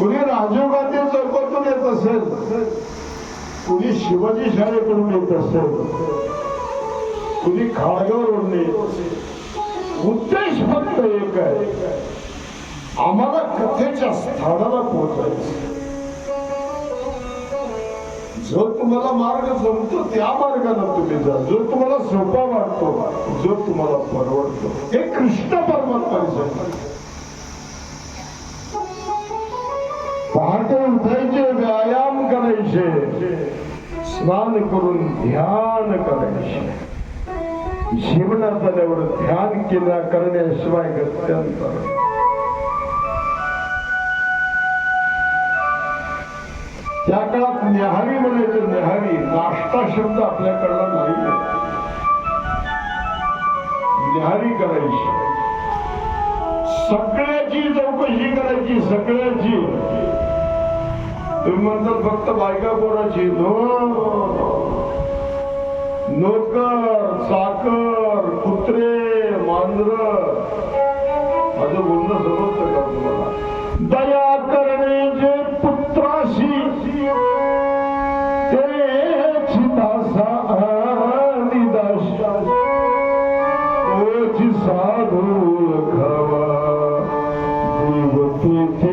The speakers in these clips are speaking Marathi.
कुणी राजीव गांधी चौकातून येत असेल कुणी शिवाजी शाळेकडून येत असेल कुणी खाडगाववरून येत असेल. उद्देश फक्त एक आहे आम्हाला कथेच्या स्थानाला पोहोचायचं. जो तुम्हाला मार्ग जमतो त्या मार्गाने तुम्ही जा. जो तुम्हाला सोपा वाटतो जो तुम्हाला परवडतो. हे कृष्ण परमात्माने पहाटे उठायचे व्यायाम करायचे. स्नान करून ध्यान करायचे. जीवनात आल्यावर ध्यान केला करण्याशिवाय गत्यंतर. त्या काळात न्याहारी म्हणायचं न्याहारी नाश्ता शब्द आपल्याकडला नाही. न्याहारी करायची. सगळ्याची चौकशी करायची सगळ्याची. तुम्ही म्हणतात फक्त बायका कोणाची नोकर साखर कुत्रे मांजर। माझं बोलणं समजत का तुम्हाला? दया करणे जे पुत्राशी ते चितासा आणि दाशा साधू खवा देवतेची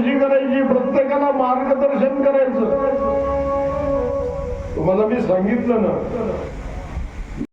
कशी करायची प्रत्येकाला मार्गदर्शन करायचं. तुम्हाला मी सांगितलं ना